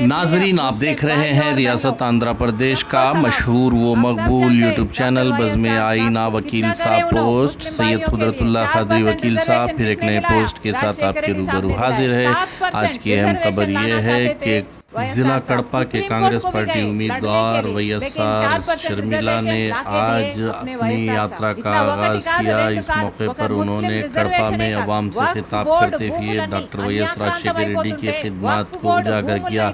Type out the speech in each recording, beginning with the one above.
ناظرین، آپ دیکھ رہے ہیں ریاست آندھرا پردیش کا مشہور و مقبول یوٹیوب چینل بزم آئینہ وکیل صاحب پوسٹ۔ سید حضرت اللہ خادری وکیل صاحب، پھر ایک نئے پوسٹ کے ساتھ آپ کے روبرو حاضر ہے آج کی اہم خبر یہ ہے کہ ضلع کڑپا کے کانگریس پارٹی امیدوار ویس آر شرمیلا نے آج اپنی یاترا کا آغاز کیا اس موقع پر انہوں نے کڑپا میں عوام سے خطاب کرتے ہوئے ڈاکٹر ویس راجشیکر ریڈی کی خدمات کو اجاگر کیا۔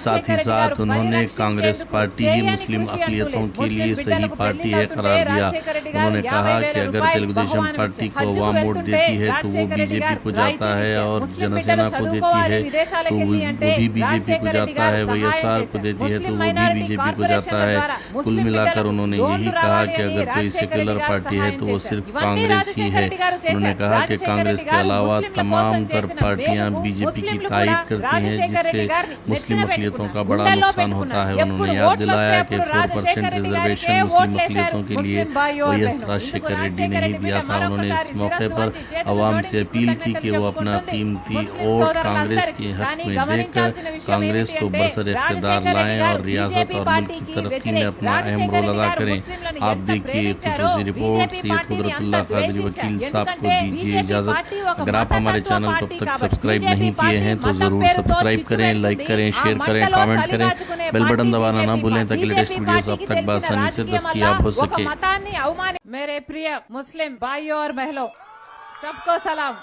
ساتھ ہی ساتھ انہوں نے کانگریس پارٹی ہی مسلم اقلیتوں کے لیے صحیح پارٹی ہے قرار دیا۔ انہوں نے کہا کہ اگر تیلگو دیشم پارٹی کو عوام ووٹ دیتی ہے تو وہ بی جے پی کو جاتا ہے اور جن سینا کو دیتی ہے تو وہ بھی بی جے پی کو جاتا ہے جاتا ہے وہ یسار کو دیتی ہے تو وہ بھی بی جے پی کو جاتا ہے۔ کل ملا کر انہوں نے یہی کہا کہ اگر کوئی سیکولر پارٹی ہے تو وہ صرف کانگریس ہی ہے۔ انہوں نے کہا کہ کانگریس کے علاوہ تمام تر پارٹیاں بی جے پی کی تائید کرتی ہیں جس سے مسلم اقلیتوں کا بڑا نقصان ہوتا ہے۔ انہوں نے یاد دلایا کہ فور پرسینٹ ریزرویشن مسلم اقلیتوں کے لیے ویس راج شیکھر ریڈی نے ہی دیا تھا۔ انہوں نے اس موقع پر عوام سے اپیل کی کہ وہ اپنا قیمتی ووٹ کانگریس کے حق میں دیکھ کر کانگریس اس کو برسر اقتدار لائیں اور ریاست اور ملک کی ترقی میں اپنا اہم رول ادا کریں۔ آپ دیکھیے خصوصی رپورٹ سید قدرت اللہ قادری وکیل صاحب کو دیجیے اجازت۔ اگر آپ ہمارے چینل کو اب تک سبسکرائب نہیں کیے ہیں تو ضرور سبسکرائب کریں لائک کریں شیئر کریں کامنٹ کریں۔ بیل بٹن دبانا نہ بھولیں تاکہ لیٹسٹ ویڈیوز آپ تک بآسانی سے دستیاب ہو سکے۔ میرے پریہ مسلم بھائیوں اور بہنوں سب کو سلام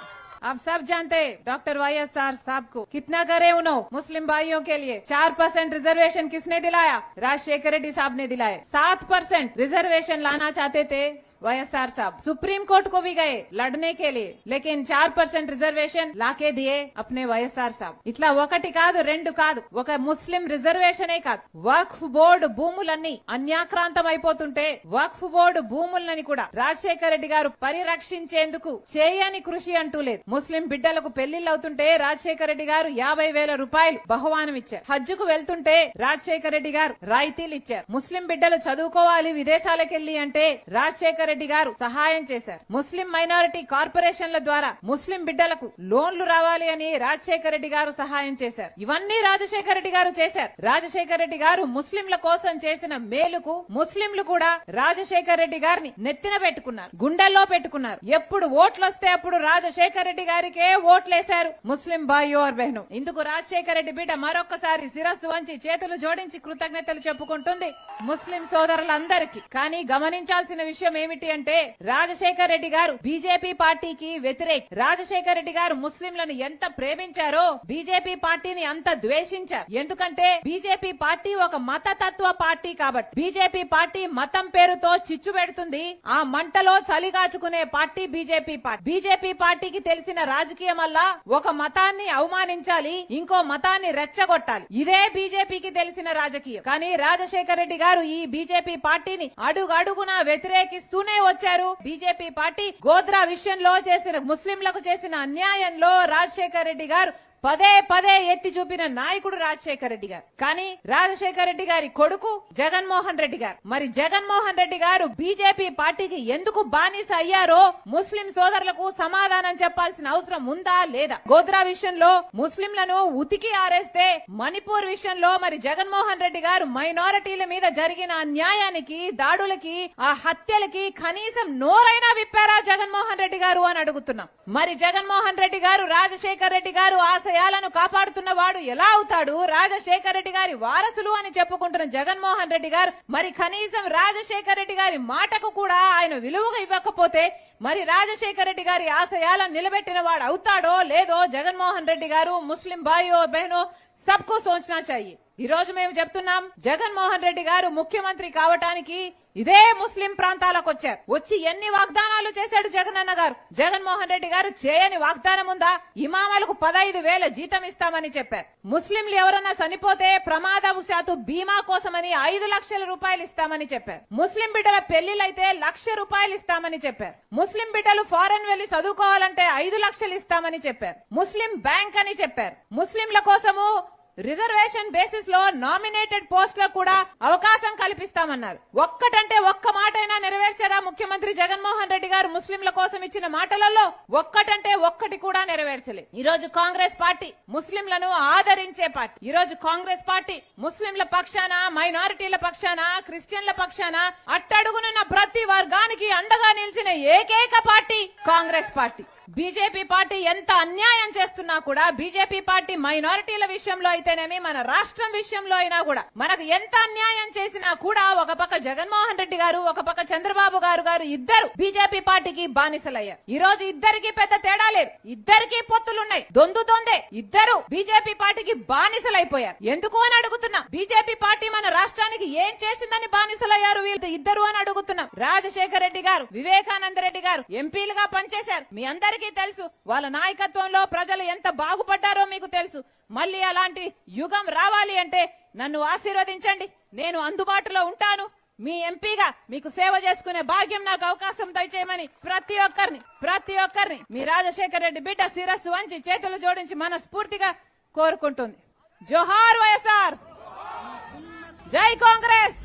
آپ سب جانتے ڈاکٹر وائی ایس آر صاحب کو کتنا کرے انہوں؟ مسلم بھائیوں کے لیے چار پرسینٹ ریزرویشن کس نے دلایا؟ راج شیکر ریڈی صاحب نے دلائے سات پرسینٹ ریزرویشن لانا چاہتے تھے۔ వైఎస్ఆర్ साहब supreme court को भी गए लड़ने के लिए लेकिन चार परसेंट रिजर्वेशन लाके दिए अपने వైఎస్ఆర్ साहब ఇట్లా ఒకటి కాదు రెండు కాదు ఒక ముస్లిం రిజర్వేషనే కాదు వక్ఫ్ బోర్డు భూములన్నీ అన్యాక్రాంతం అయిపోతుంటే వక్ఫ్ బోర్డు భూములని కూడా రాజశేఖర రెడ్డి గారు పరిరక్షించేందుకు చేయని కృషి అంటూ లేదు ముస్లిం బిడ్డలకు పెళ్లిళ్ళు అవుతుంటే రాజశేఖర రెడ్డి గారు యాభై వేల రూపాయలు బహుమానం ఇచ్చారు హజ్జుకు వెళ్తుంటే రాజశేఖర రెడ్డి గారు రాయితీలు ఇచ్చారు ముస్లిం బిడ్డలు చదువుకోవాలి విదేశాలకు వెళ్లి అంటే రాజశేఖర రెడ్డి గారు సహాయం చేశారు. ముస్లిం మైనారిటీ కార్పొరేషన్ల ద్వారా ముస్లిం బిడ్డలకు లోన్లు రావాలి అని రాజశేఖర రెడ్డి గారు సహాయం చేశారు. ఇవన్నీ రాజశేఖర రెడ్డి గారు చేశారు. రాజశేఖర రెడ్డి గారు ముస్లింల కోసం చేసిన మేలుకు ముస్లింలు కూడా రాజశేఖర రెడ్డి గారిని నెత్తిన పెట్టుకున్నారు గుండెల్లో పెట్టుకున్నారు. ఎప్పుడు ఓట్లు వస్తే అప్పుడు రాజశేఖర రెడ్డి గారికే ఓట్లేశారు ముస్లిం బాయో ఆర్ బెహను. ఇందుకు రాజశేఖర రెడ్డి బిడ్డ మరొకసారి శిరస్సు వంచి చేతులు జోడించి కృతజ్ఞతలు చెప్పుకుంటుంది ముస్లిం సోదరులందరికీ. కానీ గమనించాల్సిన విషయం ఏమిటి అంటే రాజశేఖర రెడ్డి గారు బీజేపీ పార్టీకి వ్యతిరేక్. రాజశేఖర రెడ్డి గారు ముస్లింలను ఎంత ప్రేమించారో బీజేపీ పార్టీని అంత ద్వేషించారు. ఎందుకంటే బీజేపీ పార్టీ ఒక మతతత్వ పార్టీ కాబట్టి. బీజేపీ పార్టీ మతం పేరుతో చిచ్చు పెడుతుంది. ఆ మంటలో చలిగాచుకునే పార్టీ బీజేపీ పార్టీ. బీజేపీ పార్టీకి తెలిసిన రాజకీయం వల్ల ఒక మతాన్ని అవమానించాలి ఇంకో మతాన్ని రెచ్చగొట్టాలి. ఇదే బీజేపీకి తెలిసిన రాజకీయం. కానీ రాజశేఖర రెడ్డి గారు ఈ బీజేపీ పార్టీని అడుగడుగునా వ్యతిరేకిస్తూనే వ్యతిరేకిస్తూనే వచ్చారు. బీజేపీ పార్టీ గోద్రా విషయంలో చేసిన ముస్లింలకు చేసిన అన్యాయంలో రాజశేఖర రెడ్డి గారు పదే పదే ఎత్తి చూపిన నాయకుడు రాజశేఖర రెడ్డి గారు. కానీ రాజశేఖర రెడ్డి గారి కొడుకు జగన్మోహన్ రెడ్డి గారు. మరి జగన్మోహన్ రెడ్డి గారు బీజేపీ పార్టీకి ఎందుకు బానిస అయ్యారో ముస్లిం సోదరులకు సమాధానం చెప్పాల్సిన అవసరం ఉందా లేదా? గోద్రా విషయంలో ముస్లింలను ఉతికి ఆరేస్తే మణిపూర్ విషయంలో మరి జగన్మోహన్ రెడ్డి గారు మైనారిటీల మీద జరిగిన అన్యాయానికి దాడులకి ఆ హత్యలకి కనీసం నోరైనా విప్పారా జగన్మోహన్ రెడ్డి గారు అని అడుగుతున్నాం. మరి జగన్మోహన్ రెడ్డి గారు రాజశేఖర్ రెడ్డి గారు ఆశయాలను కాపాడుతున్న వాడు ఎలా అవుతాడు? రాజశేఖర రెడ్డి గారి వారసులు అని చెప్పుకుంటున్న జగన్మోహన్ రెడ్డి గారు మరి కనీసం రాజశేఖర్ రెడ్డి గారి మాటకు కూడా ఆయన విలువగా ఇవ్వకపోతే మరి రాజశేఖర్ రెడ్డి గారి ఆశయాలను నిలబెట్టిన వాడు అవుతాడో లేదో జగన్మోహన్ రెడ్డి గారు ముస్లిం భాయో బహనో సబ్కు సోచనా చాయి. ఈ రోజు మేము చెప్తున్నాం జగన్మోహన్ రెడ్డి గారు ముఖ్యమంత్రి కావటానికి ఇదే ముస్లిం ప్రాంతాలకు వచ్చారు వచ్చి ఎన్ని వాగ్దానాలు చేశాడు జగనన్న గారు? జగన్మోహన్ రెడ్డి గారు చేయని వాగ్దానం ఉందా? ఇమామాలకు పదహైదు వేల జీతం ఇస్తామని చెప్పారు. ముస్లింలు ఎవరన్నా చనిపోతే ప్రమాదవశాత్తు బీమా కోసమని ఐదు లక్షల రూపాయలు ఇస్తామని చెప్పారు. ముస్లిం బిడ్డల పెళ్ళిలైతే లక్ష రూపాయలు ఇస్తామని చెప్పారు. ముస్లిం బిడ్డలు ఫారెన్ వెళ్ళి చదువుకోవాలంటే ఐదు లక్షలు ఇస్తామని చెప్పారు. ముస్లిం బ్యాంక్ అని చెప్పారు. ముస్లింల కోసము రిజర్వేషన్ బేసిస్లో నామినేటెడ్ పోస్టులకు కూడా అవకాశం కల్పిస్తామన్నారు. ఒక్కటంటే ఒక్క మాటైనా నెరవేర్చారా ముఖ్యమంత్రి జగన్మోహన్ రెడ్డి గారు ముస్లింల కోసం ఇచ్చిన మాటలలో? ఒక్కటంటే ఒక్కటి కూడా నెరవేర్చలే. ఈ రోజు కాంగ్రెస్ పార్టీ ముస్లింలను ఆదరించే పార్టీ. ఈ రోజు కాంగ్రెస్ పార్టీ ముస్లింల పక్షాన మైనారిటీల పక్షాన క్రిస్టియన్ల పక్షాన అట్టడుగునున్న ప్రతి వర్గానికి అండగా నిలిచిన ఏకైక party Congress party. BJP party ఎంత అన్యాయం చేస్తున్నా కూడా బీజేపీ పార్టీ మైనారిటీల విషయంలో అయితేనేమి మన రాష్ట్రం విషయంలో అయినా కూడా మనకు ఎంత అన్యాయం చేసినా కూడా ఒక పక్క జగన్మోహన్ రెడ్డి గారు ఒక పక్క చంద్రబాబు గారు గారు ఇద్దరు బీజేపీ పార్టీకి బానిసలయ్యారు. ఈ రోజు ఇద్దరికి పెద్ద తేడా లేదు. ఇద్దరికి పొత్తులున్నాయి. దొందు దొందే. ఇద్దరు బీజేపీ పార్టీకి బానిసలైపోయారు. ఎందుకు అని అడుగుతున్నా. బీజేపీ పార్టీ మన రాష్ట్రానికి ఏం చేసిందని బానిసలయ్యారు వీళ్ళు. ఇద్దరు అని అడుగుతున్నాం. రాజశేఖర రెడ్డి గారు వివేకానంద రెడ్డి గారు ఎంపీలుగా పనిచేశారు. మీ అందరికీ తెలుసు వాళ్ళ నాయకత్వంలో ప్రజలు ఎంత బాగుపడ్డారో మీకు తెలుసు. మళ్ళీ అలాంటి యుగం రావాలి అంటే నన్ను ఆశీర్వదించండి. నేను అందుబాటులో ఉంటాను. మీ ఎంపీగా మీకు సేవ చేసుకునే భాగ్యం నాకు అవకాశం దయచేయమని ప్రతి ఒక్కరిని ప్రతి ఒక్కరిని మీ రాజశేఖర రెడ్డి బిడ్డ శిరస్సు వంచి చేతులు జోడించి మనస్ఫూర్తిగా కోరుకుంటుంది. జోహార్ వైఎస్ఆర్! జై కాంగ్రెస్!